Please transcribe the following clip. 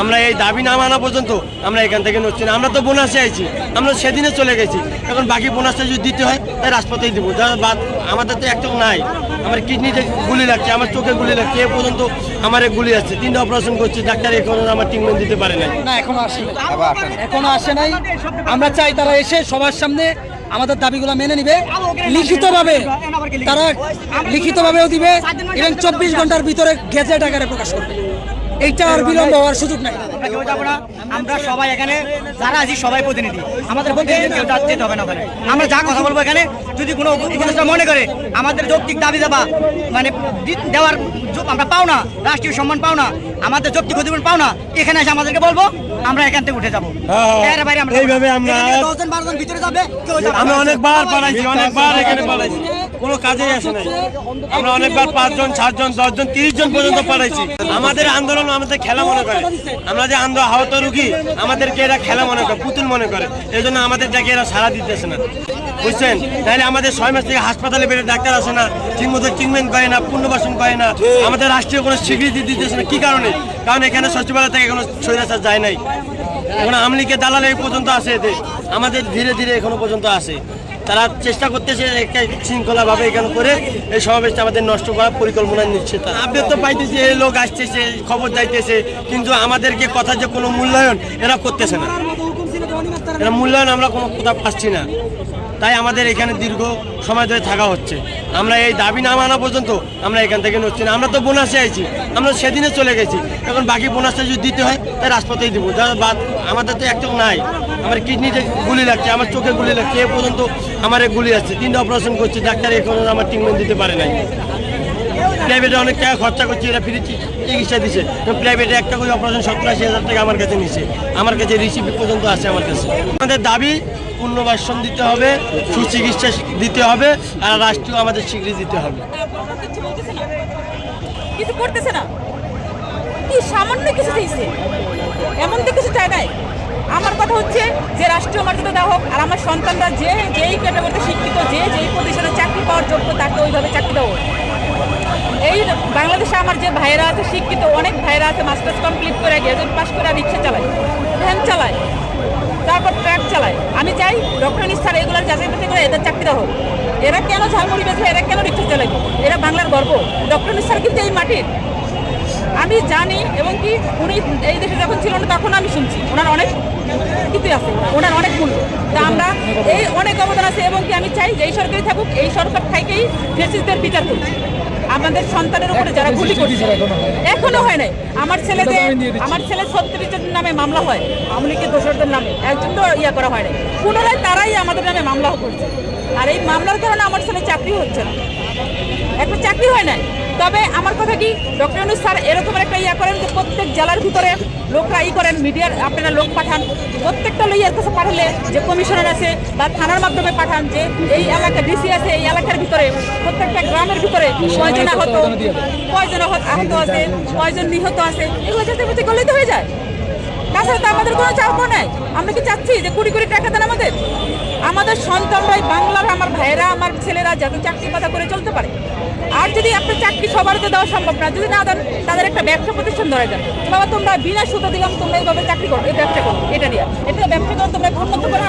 আমরা এই দাবি না মানা পর্যন্ত আমরা এখান থেকে নড়ছি না। আমরা তো বোনাসে আইছি, আমরা সেদিনে চলে গেছি। এখন বাকি বোনাসটা যদি দিতে হয় তাই রাজপথেই দেবো। আমাদের তো একটু নাই। আমার কিডনিতে গুলি লাগছে, আমার চোখে গুলি লাগছে। এ পর্যন্ত আমার গুলি আছে তিনটা অপারেশন করছি, ডাক্তার এখন আমার ট্রিটমেন্ট দিতে পারে না, এখনও আসে এখনও আসে নাই। আমরা চাই তারা এসে সবার সামনে আমাদের দাবিগুলো মেনে নিবে। লিখিতভাবে তারা লিখিতভাবেও দিবে। এবং চব্বিশ ঘণ্টার ভিতরে গেজেট আকারে প্রকাশ করবে। এইটা আর বিলম্ব হওয়ার সুযোগ নাই। আমরা কেউ যাব না আমরা সবাই এখানে যারা আছি সবাই প্রতিনিধি। আমাদের প্রতিনিধি কেউ যেতে হবে না ওখানে। আমরা যা কথা বলব এখানে যদি কোনো উপদেষ্টা মনে করে আমাদের যৌক্তিক দাবি দেবা মানে দেওয়ার আমরা পাও না রাষ্ট্রীয় সম্মান পাও না আমাদের যৌক্তিক অধিকার পাও না এখানে এসে আমাদেরকে বলব আমরা এখান থেকে উঠে যাব। হ্যাঁ, আমরা এইভাবে আমরা- দশজন বারোজন ভিতরে যাবে কেউ আমি অনেকবার পালাইছি অনেকবার এখানে পালাইছি। কোনো কাজেই আসে নাই। আমরা অনেকবার পাঁচজন, সাতজন, দশজন তিরিশ জন পর্যন্ত পালাইছি। আমাদের আন্দোলন আমাদের খেলা মনে করে। আমরা যে আন্দোলন আহত রুগী, আমাদেরকে এরা খেলা মনে করে, পুতুল মনে করে। এই জন্য আমাদের ডাকে এরা সারা দিতেছে না। বুঝছেন? তাহলে আমাদের ছয় মাস থেকে হাসপাতালে বেড়ে ডাক্তার আসে না ঠিক মতো ট্রিটমেন্ট করে না, পুনর্বাসন করে না। আমাদের রাষ্ট্রীয় কোনো স্বীকৃতি দিতেছে না। কি কারণে? কারণ এখানে সচিবালয় থেকে কোনো স্বৈরাচার যায় নাই। এখন আমলিকে দালাল এই পর্যন্ত আসে এতে। আমাদের ধীরে ধীরে এখনও পর্যন্ত আসে তারা চেষ্টা করতেছে একটা শৃঙ্খলা ভাবে এখানে করে এই সমাবেশটা আমাদের নষ্ট করার পরিকল্পনা নিচ্ছে তারা। আপডেট তো পাইতেছে, এই লোক আসতেছে, খবর যাইতেছে, কিন্তু আমাদেরকে কথা যে কোনো মূল্যায়ন এরা করতেছে না। এরা মূল্যায়ন আমরা কোনো কোথাও পাচ্ছি না। তাই আমাদের এখানে দীর্ঘ সময় ধরে থাকা হচ্ছে। আমরা এই দাবি না মানা পর্যন্ত আমরা এখান থেকে নড়ছি না। আমরা তো বোনাসে আইছি, আমরা সেদিনে চলে গেছি। এখন বাকি বোনাসটা যদি দিতে হয়, তাই রাজপথেই দেবো। আমাদের তো একটু নাই। আমার কিডনিতে গুলি লাগছে, আমার চোখে গুলি লাগছে, এ পর্যন্ত আমার গুলি আছে তিনটা অপারেশন করছি, ডাক্তার এখন আমার ট্রিটমেন্ট দিতে পারে নাই। প্রাইভেটে অনেক টাকা খরচা করছে, এরা ফ্রি চিকিৎসা দিছে। প্রাইভেটে একটা করে অপারেশন সত্তর আশি হাজার টাকা আমার কাছে নিছে। আমার কাছে রিসিপ্ট পর্যন্ত আছে আমার কাছে। আমাদের দাবি, পুনর্বাসন দিতে হবে, সুচিকিৎসা দিতে হবে, আর রাষ্ট্রীয় আমাদের স্বীকৃতি দিতে হবে। কিছু করতেছে না। কি সামান্য কিছু দিয়েছে? এমন তো কিছু চায় নাই। আমার কথা হচ্ছে যে রাষ্ট্রীয় মর্যাদা দেওয়া হোক, আর আমার সন্তানরা যে, যেই ক্যাটাগরিতে শিক্ষিত, যে, যেই প্রতিষ্ঠানে চাকরি পাওয়ার যোগ্য, তাকে ওইভাবে চাকরি দেওয়া হোক। এই বাংলাদেশে আমার যে ভাইয়েরা আছে, শিক্ষিত অনেক ভাইয়েরা আছে, মাস্টার্স কমপ্লিট করে গ্রাজুয়েট পাস করে রিক্সা চালায়, ভ্যান চালায়, তারপর ট্রাক চালায়। আমি চাই ডক্টর নিস্তার এগুলোর যাচাই বাছাই করে এদের চাকরি দেওয়া হোক। এরা কেন ঝালমুড়ি বেঁচে, এরা কেন রিক্সা চালায়? এরা বাংলার গর্ব। ডক্টর নিস্তার কিন্তু এই মাটির। আমি জানি এবং কি উনি এই দেশে যখন ছিল না তখন আমি শুনছি। ওনার অনেক কিছু আছে ওনার অনেক মূল্য তা আমরা এই অনেক অবদান আছে এবং কি আমি চাই যে এই সরকারই থাকুক এই সরকার থেকেই ফেসিসদের বিচার করুক। আমাদের সন্তানের উপরে যারা গুলি করছে এখনও হয় নাই। আমার ছেলে যে আমার ছেলে ছত্রিশের নামে মামলা হয়। আমলিকে দোষরদের নামে। একজন তো ইয়া করা হয় নাই। পুনরায় তারাই আমাদের নামে মামলা করছে। আর এই মামলার কারণে আমার ছেলে চাকরি হচ্ছে না। একটা চাকরি হয় নাই। তবে আমার কথা কি, ডক্টর অনুজ স্যার এরকম একটা ইয়া করেন যে প্রত্যেক জেলার ভিতরে লোকরা ই করেন, মিডিয়ার আপনারা লোক পাঠান। প্রত্যেকটা লইয়ার কাছে পাঠালে যে কমিশনার আছে বা থানার মাধ্যমে পাঠান যে এই এলাকা ডিসি আছে, এই এলাকার ভিতরে প্রত্যেকটা গ্রামের ভিতরে কয়জন আহত কয়জন আহত আছে, কয়জন নিহত আছে, এগুলো যাতে বুঝে গলিত হয়ে যায়। তাছাড়া তো আমাদের কোনো চাপ নেই। আমরা কি চাচ্ছি যে কুড়ি কোটি টাকা দেন আমাদের? আমাদের সন্তানরাই বাংলার আমার ভাইয়েরা, আমার ছেলেরা যাতে চাকরি পাতা করে চলতে পারে। আর যদি আপনার চাকরি সবার তো দেওয়া সম্ভব না, যদি না দেন, তাদের একটা ব্যবসা প্রতিষ্ঠান ধরে যায় বাবা, তোমরা বিনা সুতো দিলাম তোমরা এইভাবে চাকরি করো এই ব্যবসা করো, এটা নিয়ে এটা ব্যবসা করো, তোমরা উন্নত করো